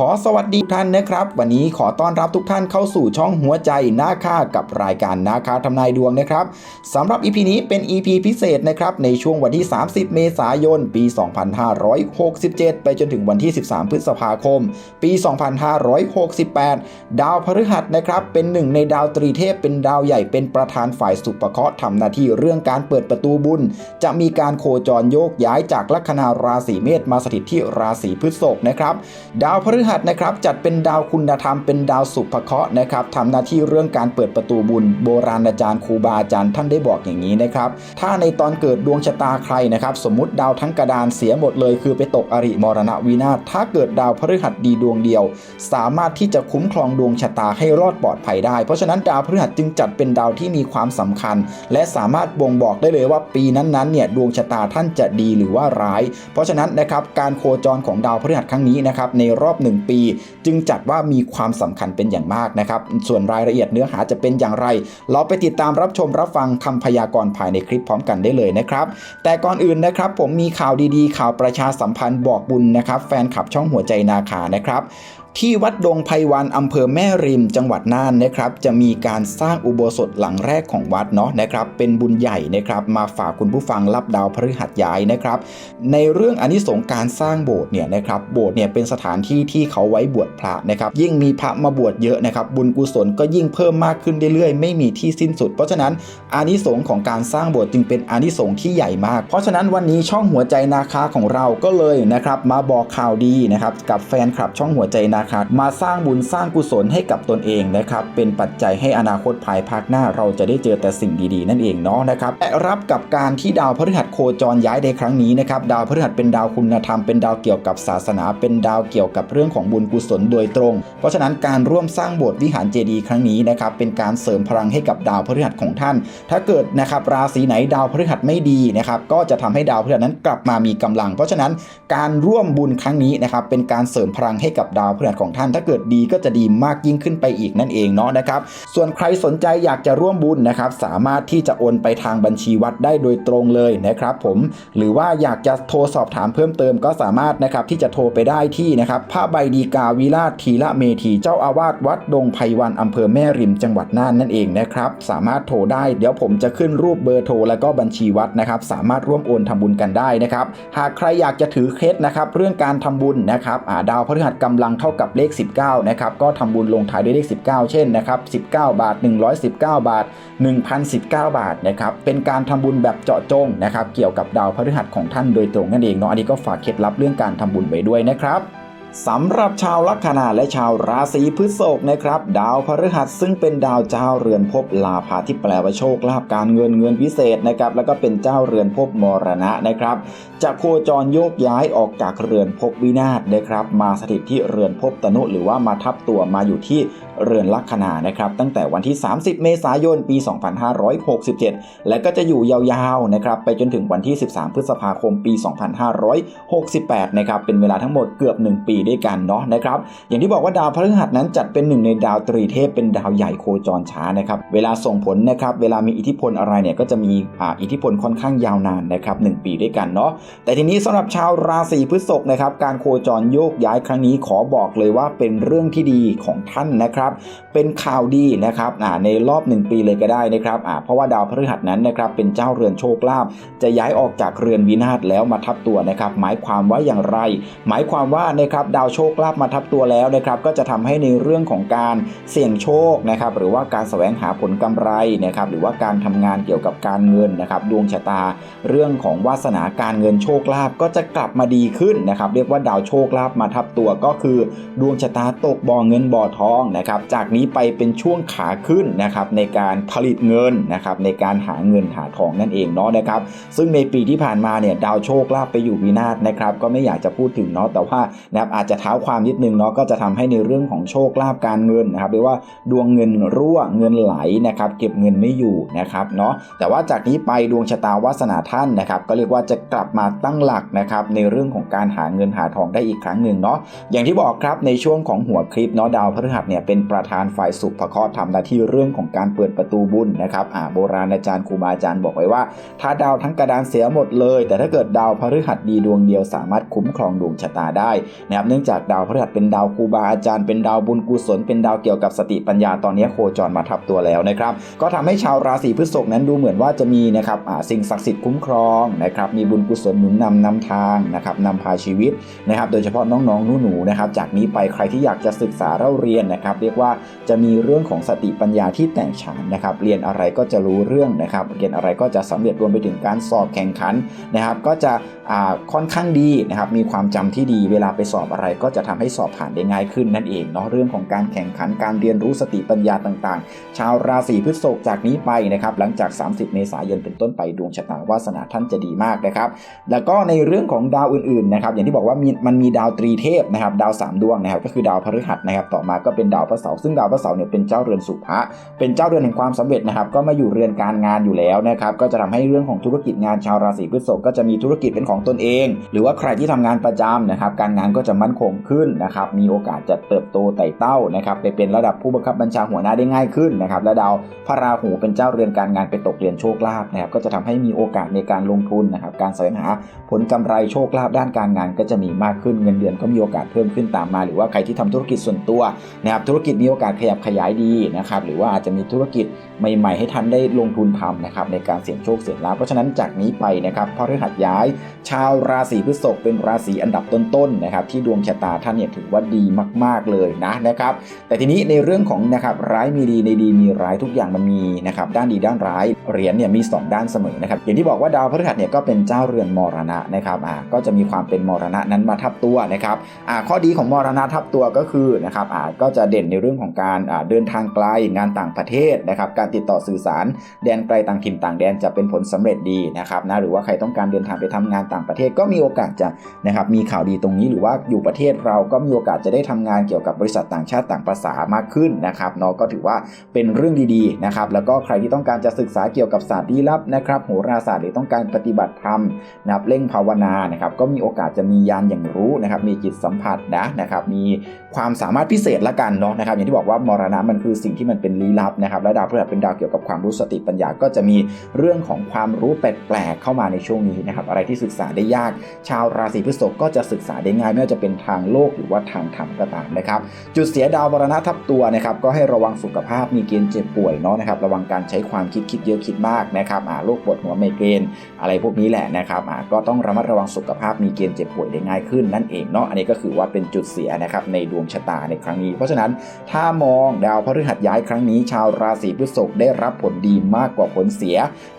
ขอสวัสดีทุกท่านนะครับ วันนี้ขอต้อนรับทุกท่านเข้าสู่ช่องหัวใจนาคากับรายการนาคาทำนายดวงนะครับสำหรับ EP นี้เป็น EP พิเศษนะครับในช่วงวันที่ 30 เมษายน ปี 2567 ไปจนถึงวันที่ 13 พฤษภาคม ปี 2568 ดาวพฤหัสนะครับเป็นหนึ่งในดาวตรีเทพเป็นดาวใหญ่เป็นประธานฝ่ายสุปเคราะห์ทำหน้าที่เรื่องการเปิดประตูบุญ จะมีการโคจรโยกย้ายจากลัคนาราศีเมษมาสถิตที่ราศีพฤษภนะครับ ดาวพฤหัสนะครับจัดเป็นดาวคุณธรรมเป็นดาวสุภเคราะห์นะครับทำหน้าที่เรื่องการเปิดประตูบุญ โบราณอาจารย์ครูบาอาจารย์ท่านได้บอกอย่างนี้นะครับ ถ้าในตอนเกิดดวงชะตาใครนะครับ สมมติดาวทั้งกระดานเสียหมดเลย คือไปตกอริมรณวินาศถ้าเกิดดาวพฤหัสดีดวงเดียว สามารถที่จะคุ้มครองดวงชะตาให้รอดปลอดภัยได้ เพราะฉะนั้นดาวพฤหัสจึงจัดเป็นดาวที่มีความสำคัญ และสามารถบ่งบอกได้เลยว่าปีนั้นๆเนี่ยดวงชะตาท่านจะดีหรือว่าร้าย เพราะฉะนั้นนะครับการโคจรของดาวพฤหัสครั้งนี้นะครับในรอบหนึ่ง1 ปี จึงจัดว่ามีความสำคัญเป็นอย่างมากนะครับ ส่วนรายละเอียดเนื้อหาจะเป็นอย่างไร เราไปติดตามรับชมรับฟังคำพยากรณ์ภายในคลิปพร้อมกันได้เลยนะครับ แต่ก่อนอื่นนะครับผมมีข่าวดีๆ ข่าวประชาสัมพันธ์บอกบุญนะครับแฟนคลับช่องหัวใจนาคานะครับ ที่วัดดงไพวันอำเภอแม่ริมจังหวัดน่านนะครับ จะมีการสร้างอุโบสถหลังแรกของวัดเนาะนะครับ เป็นบุญใหญ่นะครับ มาฝากคุณผู้ฟังรับดาวพฤหัสย้ายนะครับ ในเรื่องอานิสงส์การสร้างโบสถ์เนี่ยนะครับ โบสถ์เนี่ยเป็นสถานที่ที่เขาไว้บวชพระนะครับ ยิ่งมีพระมาบวชเยอะนะครับ บุญกุศลก็ยิ่งเพิ่มมากขึ้นเรื่อยๆ ไม่มีที่สิ้นสุด เพราะฉะนั้นอานิสงส์ของการสร้างโบสถ์จึงเป็นอานิสงส์ที่ใหญ่มาก เพราะฉะนั้นวันนี้ช่องหัวใจนาคาของเราก็เลยนะครับ มาบอกข่าวดีนะครับกับแฟนคลับช่องหัวใจนาคามาสร้างบุญสร้างกุศลให้กับตนเองนะครับ เป็นปัจจัยให้อนาคตภายภาคหน้าเราจะได้เจอแต่สิ่งดีๆ นั่นเองเนาะนะครับและรับกับการที่ดาวพฤหัสโคจรย้ายในครั้งนี้นะครับ ดาวพฤหัสเป็นดาวคุณธรรม เป็นดาวเกี่ยวกับศาสนา เป็นดาวเกี่ยวกับเรื่องของบุญกุศลโดยตรง เพราะฉะนั้นการร่วมสร้างโบสถ์วิหารเจดีย์ครั้งนี้นะครับ เป็นการเสริมพลังให้กับดาวพฤหัสของท่าน ถ้าเกิดนะครับราศีไหนดาวพฤหัสไม่ดีนะครับ ก็จะทำให้ดาวพฤหัสนั้นกลับมามีกำลัง เพราะฉะนั้นการร่วมบุญครั้งนี้นะครับ เป็นการเสริมพลังให้กับดาวพฤหัสของท่าน ถ้าเกิดดีก็จะดีมากยิ่งขึ้นไปอีกนั่นเองเนาะนะครับ ส่วนใครสนใจอยากจะร่วมบุญนะครับ สามารถที่จะโอนไปทางบัญชีวัดได้โดยตรงเลยนะครับ ผมหรือว่าอยากจะโทรสอบถามเพิ่มเติมก็สามารถนะครับที่จะโทรไปได้ที่นะครับพระใบดีกาวิราชทีละเมธีเจ้าอาวาสวัดดงไพวันอำเภอแม่ริมจังหวัดน่านนั่นเองนะครับ สามารถโทรได้เดี๋ยวผมจะขึ้นรูปเบอร์โทรแล้วก็บัญชีวัดนะครับ สามารถร่วมโอนทำบุญกันได้นะครับ หากใครอยากจะถือเคล็ดนะครับ เรื่องการทำบุญนะครับอาดาวพฤหัสกำลังเท่ากับเลข 19 นะครับ ก็ทำบุญลงท้ายด้วยเลข 19 เช่นนะครับ 19 บาท 119 บาท 1,019 บาทนะครับ เป็นการทำบุญแบบเจาะจงนะครับ เกี่ยวกับดาวพฤหัสของท่านโดยตรงนั่นเองเนาะ อันนี้ก็ฝากเคล็ดลับเรื่องการทำบุญไว้ด้วยนะครับ สำหรับชาวลัคนาและชาวราศีพฤษภนะครับ ดาวพฤหัสซึ่งเป็นดาวเจ้าเรือนภพลาภาที่แปลว่าโชคลาภการเงินเงินพิเศษนะครับ แล้วก็เป็นเจ้าเรือนภพมรณะนะครับ จะโคจรโยกย้ายออกจากเรือนภพวินาศนะครับ มาสถิตที่เรือนภพตนุหรือว่ามาทับตัวมาอยู่ที่เรือนลัคนานะครับ ตั้งแต่วันที่ 30 เมษายนปี 2567 และก็จะอยู่ยาวๆนะครับไปจนถึงวันที่ 13 พฤษภาคมปี 2568 นะครับเป็นเวลาทั้งหมดเกือบ 1 ปีด้วยกันเนาะนะครับ อย่างที่บอกว่าดาวพฤหัสนั้นจัดเป็นหนึ่งในดาวตรีเทพเป็นดาวใหญ่โคจรช้านะครับ เวลาส่งผลนะครับ เวลามีอิทธิพลอะไรเนี่ยก็จะมีอ่าอิทธิพลค่อนข้างยาวนานนะครับ1ปีด้วยกันเนาะ แต่ทีนี้สำหรับชาวราศีพฤษภนะครับ การโคจรโยกย้ายครั้งนี้ขอบอกเลยว่าเป็นเรื่องที่ดีของท่านนะครับ เป็นข่าวดีนะครับในรอบ 1 ปีเลยก็ได้นะครับเพราะว่าดาวพฤหัสนั้นนะครับเป็นเจ้าเรือนโชคลาภจะย้ายออกจากเรือนวินาศแล้วมาทับตัวนะครับ หมายความว่าอย่างไร หมายความว่านะครับดาวโชคลาภมาทับตัวแล้วนะครับก็จะทำให้ในเรื่องของการเสี่ยงโชคนะครับหรือว่าการแสวงหาผลกำไรนะครับหรือว่าการทำงานเกี่ยวกับการเงินนะครับดวงชะตา เรื่องของวาสนาการเงินโชคลาภก็จะกลับมาดีขึ้นนะครับเรียกว่าดาวโชคลาภมาทับตัวก็คือ ดวงชะตาตกบ่อเงินบ่อทองนะครับจากนี้ไปเป็นช่วงขาขึ้นนะครับในการผลิตเงินนะครับในการหาเงินหาทองนั่นเองเนาะนะครับซึ่งในปีที่ผ่านมาเนี่ยดาวโชคลาภไปอยู่วินาศนะครับก็ไม่อยากจะพูดถึงเนาะแต่ว่านะครับอาจจะเท้าความนิดนึงเนาะก็จะทำให้ในเรื่องของโชคลาภการเงินนะครับเรียกว่าดวงเงินรั่วเงินไหลนะครับเก็บเงินไม่อยู่นะครับเนาะแต่ว่าจากนี้ไปดวงชะตาวาสนาท่านนะครับก็เรียกว่าจะกลับมาตั้งหลักนะครับในเรื่องของการหาเงินหาทองได้อีกครั้งหนึ่งเนาะอย่างที่บอกครับในช่วงของหัวคลิปเนาะดาวพฤหัสเนี่ยเป็นประธานฝ่ายสุภเคราะห์ทำหน้าที่เรื่องของการเปิดประตูบุญนะครับอ่าโบราณอาจารย์ครูบาอาจารย์บอกไว้ว่า ถ้าดาวทั้งกระดานเสียหมดเลย แต่ถ้าเกิดดาวพฤหัสดีดวงเดียวสามารถคุ้มครองดวงชะตาได้นะครับเนื่องจากดาวพฤหัสเป็นดาวครูบาอาจารย์เป็นดาวบุญกุศลเป็นดาวเกี่ยวกับสติปัญญาตอนนี้โคจรมาทับตัวแล้วนะครับ ก็ทำให้ชาวราศีพฤษภนั้นดูเหมือนว่าจะมีนะครับสิ่งศักดิ์สิทธิ์คุ้มครองนะครับมีบุญกุศลหนุนนำนำทางนะครับนำพาชีวิตนะครับโดยเฉพาะน้องๆหนูๆนะครับจากนี้ไปใครที่อยากจะศึกษาเล่าเรียนนะครับเรียกว่าจะมีเรื่องของสติปัญญาที่แตกฉานนะครับเรียนอะไรก็จะรู้เรื่องนะครับเรียนอะไรก็จะสำเร็จรวมไปถึงการสอบแข่งขันนะครับก็จะค่อนข้างดีนะครับมีความจำที่ดีเวลาไปสอบอะไรก็จะทำให้สอบผ่านได้ง่ายขึ้นนั่นเองเนาะเรื่องของการแข่งขันการเรียนรู้สติปัญญาต่างๆ ชาวราศีพฤษภจากนี้ไปนะครับหลังจาก 30 เมษายนเป็นต้นไปดวงชะตาวาสนาท่านจะดีมากนะครับ แล้วก็ในเรื่องของดาวอื่นๆนะครับอย่างที่บอกว่ามีมันมีดาวตรีเทพนะครับดาว 3 ดวงนะครับก็คือดาวพฤหัสนะครับต่อมาก็เป็นดาวพระเสาร์ซึ่งดาวพระเสาร์เนี่ยเป็นเจ้าเรือนสุภะเป็นเจ้าเรือนแห่งความสำเร็จนะครับก็มาอยู่เรือนการงานอยู่แล้วนะครับก็จะทำให้เรื่องของธุรกิจงานชาวราศีพฤษภก็จะมีธุรกิจเป็นของตนเอง หรือว่าใครที่ทำงานประจำนะครับการงานก็จะมันคงขึ้นนะครับมีโอกาสจะเติบโตไต่เต้านะครับไปเป็นระดับผู้บังคับบัญชาหัวหน้าได้ง่ายขึ้นนะครับและดาวพระราหูเป็นเจ้าเรือนการงานไปตกเรียนโชคลาภนะครับก็จะทำให้มีโอกาสในการลงทุนนะครับการแสวงหาผลกำไรโชคลาภด้านการงานก็จะมีมากขึ้นเงินเดือนก็มีโอกาสเพิ่มขึ้นตามมา หรือว่าใครที่ทำธุรกิจส่วนตัวนะครับธุรกิจมีโอกาสขยับขยายดีนะครับหรือว่าอาจจะมีธุรกิจใหม่ ๆ ให้ท่านได้ลงทุนทำนะครับในการเสี่ยงโชคเสี่ยงลาภเพราะฉะนั้นจากนี้ไปนะครับพฤหัสย้าย ชาวราศีพฤษภเป็นราศีอันดับต้นๆนะครับที่ดวงชะตาท่านเนี่ยถือว่าดีมาก ๆเลยนะนะครับ แต่ทีนี้ในเรื่องของนะครับร้ายมีดีในดีมีร้ายทุกอย่างมันมีนะครับด้านดีด้านร้ายเหรียญเนี่ยมี 2 ด้านเสมอนะครับอย่างที่บอกว่าดาวพฤหัสเนี่ยก็เป็นเจ้าเรือนมรณะนะครับอ่าก็จะมีความเป็นมรณะนั้นมาทับตัวนะครับอ่าข้อดีของมรณะทับตัวก็คือนะครับอ่าก็จะเด่นในเรื่องของการอ่าเดินทางไกลงานต่างประเทศนะครับการติดต่อสื่อสารแดนไกลต่างถิ่นต่างแดนจะเป็นผลสำเร็จดีนะครับนะหรือว่าใครต้องการเดินทางไปทำงานต่างประเทศก็มีโอกาสจะนะครับมีข่าวดีตรงนี้หรือว่าอยู่ประเทศเราก็มีโอกาสจะได้ทำงานเกี่ยวกับบริษัทต่างชาติต่างภาษามากขึ้นนะครับเนาะก็ถือว่าเป็นเรื่องดีๆนะครับแล้วก็ใครที่ต้องการจะศึกษาเกี่ยวกับศาสตร์ลี้ลับนะครับโหราศาสตร์หรือต้องการปฏิบัติธรรมนับเร่งภาวนานะครับก็มีโอกาสจะมียานอย่างรู้นะครับมีจิตสัมผัสนะนะครับมี ความสามารถพิเศษละกันเนาะนะครับอย่างที่บอกว่ามรณะมันคือสิ่งที่มันเป็นลี้ลับนะครับและดาวพฤหัสเป็นดาวเกี่ยวกับความรู้สติปัญญาก็จะมีเรื่องของความรู้แปลกๆเข้ามาในช่วงนี้นะครับอะไรที่ศึกษาได้ยาก ชาวราศีพฤษภก็จะศึกษาได้ง่ายไม่ว่าจะเป็นทางโลกหรือว่าทางธรรมก็ตามนะครับจุดเสียดาวมรณะทับตัวนะครับก็ให้ระวังสุขภาพมีเกณฑ์เจ็บป่วยเนาะนะครับระวังการใช้ความคิดคิดเยอะคิดมากนะครับอ่าโรคปวดหัวไมเกรนอะไรพวกนี้แหละนะครับอ่าก็ต้องระมัดระวังสุขภาพมีเกณฑ์เจ็บป่วยได้ง่ายขึ้นนั่นเองเนาะอันนี้ก็คือว่าเป็นจุดเสียนะครับในดวงชะตาในครั้งนี้ เพราะฉะนั้นถ้ามองดาวพฤหัสย้ายครั้งนี้ ชาวราศีพฤษภได้รับผลดีมากกว่าผลเสีย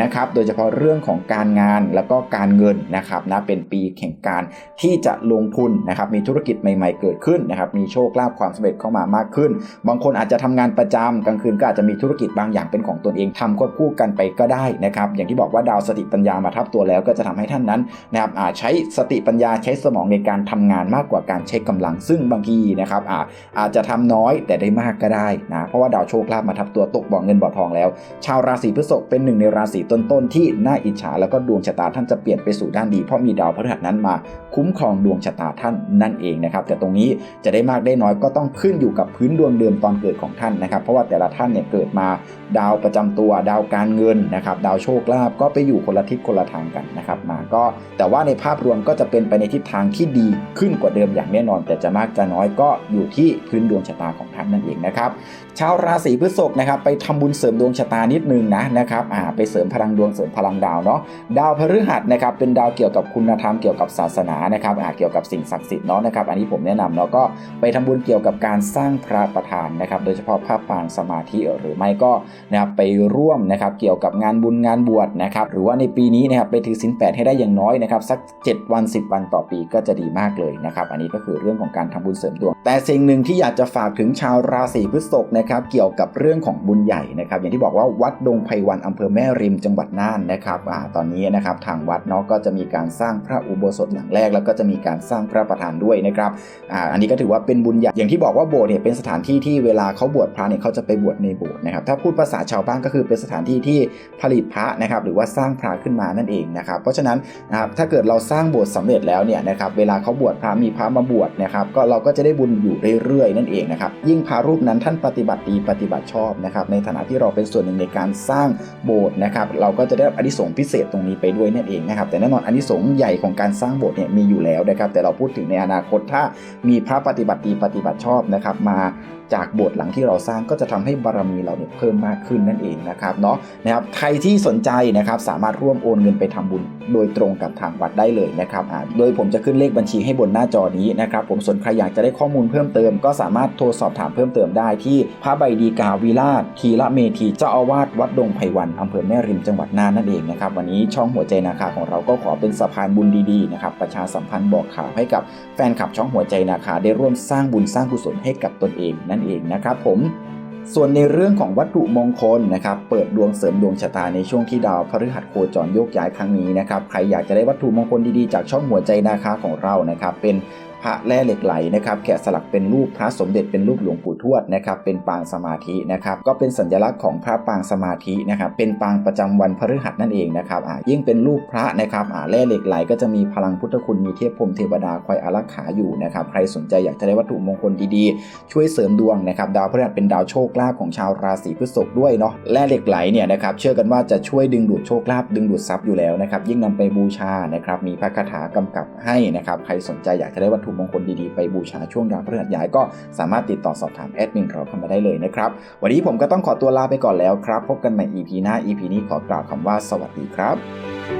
นะครับ โดยเฉพาะเรื่องของการงานแล้วก็การเงินนะครับนะเป็นปีแข่งการที่จะลงทุนนะครับมีธุรกิจใหม่ ๆ เกิดขึ้นนะครับมีโชคลาภความสำเร็จเข้ามามากขึ้น บางคนอาจจะทำงานประจำกลางคืนก็อาจจะมีธุรกิจบางอย่างเป็นของตนเองทำควบคู่กันไปก็ได้นะครับอย่างที่บอกว่าดาวสติปัญญามาทับตัวแล้วก็จะทำให้ท่านนั้นนะครับอาจใช้สติปัญญาใช้สมองในการทำงานมากกว่าการใช้กำลังซึ่งบางทีนะครับอาอาจจะทำน้อยแต่ได้มากก็ได้นะเพราะว่าดาวโชคลาภมาทับตัวตกบ่อเงินบ่อทองแล้ว ชาวราศีพฤษภเป็นหนึ่งในราศีต้นๆที่น่าอิจฉาแล้วก็ดวงชะตาท่านจะเปลี่ยนไปสู่ด้านดีเพราะมีดาวพฤหัสนั้นมา คุ้มครองดวงชะตาท่านนั่นเองนะครับ แต่ตรงนี้จะได้มากได้น้อยก็ต้องขึ้นอยู่กับพื้นดวงเดิมตอนเกิดของท่านนะครับ เพราะว่าแต่ละท่านเนี่ยเกิดมาดาวประจำตัวดาวการเงินนะครับ ดาวโชคลาภก็ไปอยู่คนละทิศคนละทางกันนะครับมาก็แต่ว่าในภาพรวมก็จะเป็นไปในทิศทางที่ดีขึ้นกว่าเดิมอย่างแน่นอน แต่จะมากจะน้อยก็อยู่ที่พื้นดวงชะตาของท่านนั่นเองนะครับชาวราศีพฤษภนะครับไปทำบุญเสริมดวงชะตานิดนึงนะนะครับอ่าไปเสริมพลังดวงเสริมพลังดาวเนาะดาวพฤหัสนะครับเป็นดาวเกี่ยวกับคุณธรรมเกี่ยวกับศาสนานะครับอ่าเกี่ยวกับสิ่งศักดิ์สิทธิ์เนาะนะครับอันนี้ผมแนะนำเนาะก็ไปทำบุญเกี่ยวกับการสร้างพระประธานนะครับ โดยเฉพาะพระปางสมาธิหรือไม่ก็นะครับไปร่วมนะครับเกี่ยวกับงานบุญงานบวชนะครับหรือว่าในปีนี้นะครับไปถือศีลแปดให้ได้อย่างน้อยนะครับสัก 7 วัน 10 วันต่อปีก็จะดีมากเลยนะครับ อันนี้ก็คือเรื่องของการทำบุญเสริมดวงแต่สิ่งหนึ่งที่อยากจะฝากถึงชาวราศีพฤษภนะครับเกี่ยวกับเรื่องของบุญใหญ่นะครับอย่างที่บอกว่าวัดดงไพวันอำเภอแม่ริมจังหวัดน่านนะครับอตอนนี้นะครับทางวัดเนาะก็จะมีการสร้างพระอุโบสถหลังแรก แล้วก็จะมีการสร้างพระประธานด้วยนะครับออันนี้ก็ถือว่าเป็นบุญใหญ่อย่างที่บอกว่าโบสถ์เนี่ยเป็นสถานที่ที่เวลาเขาบวชพระเนี่ยเขาจะไปบวชในโบสถ์นะครับถ้าพูดภาษาชาวบ้านก็คือเป็นสถานที่ที่ผลิตพระนะครับหรือว่าสร้างพระขึ้นมานั่นเองนะครับเพราะฉะนั้นนะครับถ้าเกิดเราสร้างโบสถ์สำเร็จแล้วเนี่ยนะครับเวลาเขาบวชพระมีพระมาบวชนะครับก็เราก็จะได้บุญรุ่นอยู่เรื่อยๆ นั่นเองนะครับ ยิ่งพระรูปนั้นท่านปฏิบัติดีปฏิบัติชอบนะครับ ในฐานะที่เราเป็นส่วนหนึ่งในการสร้างโบสถ์นะครับ เราก็จะได้รับอานิสงส์พิเศษตรงนี้ไปด้วยนั่นเองนะครับ แต่แน่นอนอานิสงส์ใหญ่ของการสร้างโบสถ์เนี่ยมีอยู่แล้วนะครับ แต่เราพูดถึงในอนาคตถ้ามีพระปฏิบัติดีปฏิบัติชอบนะครับมา จากโบสถ์หลังที่เราสร้างก็จะทำให้บารมีเราเนี่ยเพิ่มมากขึ้นนั่นเองนะครับเนาะนะครับใครที่สนใจนะครับสามารถร่วมโอนเงินไปทำบุญโดยตรงกับทางวัดได้เลยนะครับอ่าโดยผมจะขึ้นเลขบัญชีให้บนหน้าจอนี้นะครับผมส่วนใครอยากจะได้ข้อมูลเพิ่มเติม ก็สามารถโทรสอบถามเพิ่มเติมได้ที่พระใบดีกาวิราชทีละเมธีเจ้าอาวาสวัดดงไพวันอำเภอแม่ริมจังหวัดน่านนั่นเองนะครับวันนี้ช่องหัวใจนาคาของเราก็ขอเป็นสะพานบุญดีๆนะครับประชาสัมพันธ์บอกข่าวให้กับแฟนคลับช่องหัวใจนาคาได้ร่วมสร้างบุญสร้างกุศลให้กับตนเองนั่นเองนะครับผมส่วนในเรื่องของวัตถุมงคลนะครับ เปิดดวงเสริมดวงชะตาในช่วงที่ดาวพฤหัสโคจรโยกย้ายครั้งนี้นะครับ ใครอยากจะได้วัตถุมงคลดีๆ จากช่องหัวใจนาคาของเรานะครับ เป็น พระแร่เหล็กไหลนะครับแกะสลักเป็นรูปพระสมเด็จเป็นรูปหลวงปู่ทวดนะครับเป็นปางสมาธินะครับก็เป็นสัญลักษณ์ของพระปางสมาธินะครับเป็นปางประจำวันพฤหัสนั่นเองนะครับอ่ายิ่งเป็นรูปพระนะครับอ่าแร่เหล็กไหลก็จะมีพลังพุทธคุณมีเทพพรมเทวดาคอยอารักขาอยู่นะครับใครสนใจอยากจะได้วัตถุมงคลดีๆ ช่วยเสริมดวงนะครับดาวพฤหัสเป็นดาวโชคลาภของชาวราศีพฤษภด้วยเนาะแร่เหล็กไหลเนี่ยนะครับเชื่อกันว่าจะช่วยดึงดูดโชคลาภดึงดูดทรัพย์อยู่แล้วนะครับยิ่งนำไปบูชานะครับมีพระคาถากำกับให้นะครับใครสนใจอยากจะได้วัตถุมงคลดีๆ ไปบูชาช่วงดาวพฤหัสย้ายก็สามารถติดต่อสอบถามแอดมินเราเข้ามาได้เลยนะครับ วันนี้ผมก็ต้องขอตัวลาไปก่อนแล้วครับ พบกันใหม่ EP หน้า EP นี้ขอกล่าวคำว่าสวัสดีครับ